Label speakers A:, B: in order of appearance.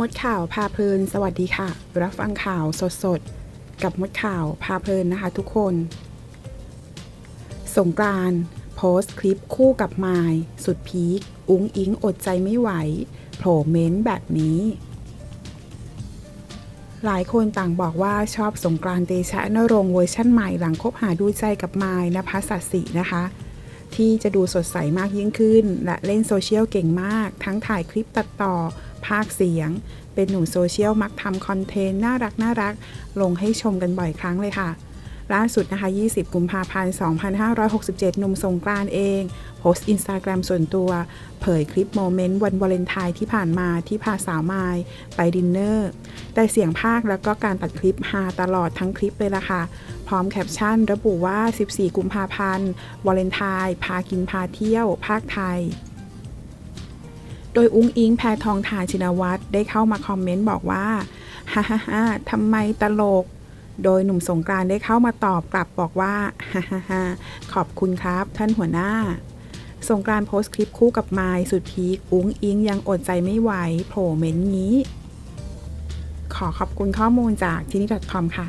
A: มดข่าวพาเพลิน สวัสดีค่ะ รับฟังข่าวสดๆกับมดข่าวพาเพลินนะคะทุกคน สงกราน์โพสต์คลิปคู่กับไมายสุดพีคอุ้งอิงอดใจไม่ไหวโผล่เม้นแบบนี้ หลายคนต่างบอกว่าชอบสงกรานเตชะนรงเวอร์ชั่นใหม่หลังคบหาดูใจกับไมายนภัสสัตย์ศรีนะคะ ที่จะดูสดใสมากยิ่งขึ้น และเล่นโซเชียลเก่งมาก ทั้งถ่ายคลิปตัดต่อ ภาคเสียง เป็นหนุ่มโซเชียลมักทำคอนเทนต์น่ารักน่ารัก ลงให้ชมกันบ่อยครั้งเลยค่ะ ล่าสุดนะคะ 20 กุมภาพันธ์ 2567 หนุ่มสงกรานเอง โพสต์อินสตาแกรมส่วนตัว เผยคลิปโมเมนต์วันวาเลนไทน์ที่ผ่านมาที่พาสาวมายไปดินเนอร์ แต่เสียงภาคแล้วก็การตัดคลิปฮาตลอดทั้งคลิปเลยล่ะค่ะ ร้อมแคปชั่น ระบุว่า 14 กุมภาพันธ์วาเลนไทน์พากินพาเที่ยว ภาคไทย โดยอุ้งอิงแพทองทานชินวัตรได้เข้ามาคอมเมนต์บอกว่าฮ่าฮ่าฮ่าทำไมตลก โดยหนุ่มสงกรานต์ได้เข้ามาตอบกลับบอกว่าฮ่าฮ่าฮ่าขอบคุณครับท่านหัวหน้าสงกรานต์โพสต์คลิปคู่กับไมายสุดพีคอุ้งอิงยังอดใจไม่ไหวโผล่เม้นงี้ ขอขอบคุณข้อมูลจากที่นี่ .com ค่ะ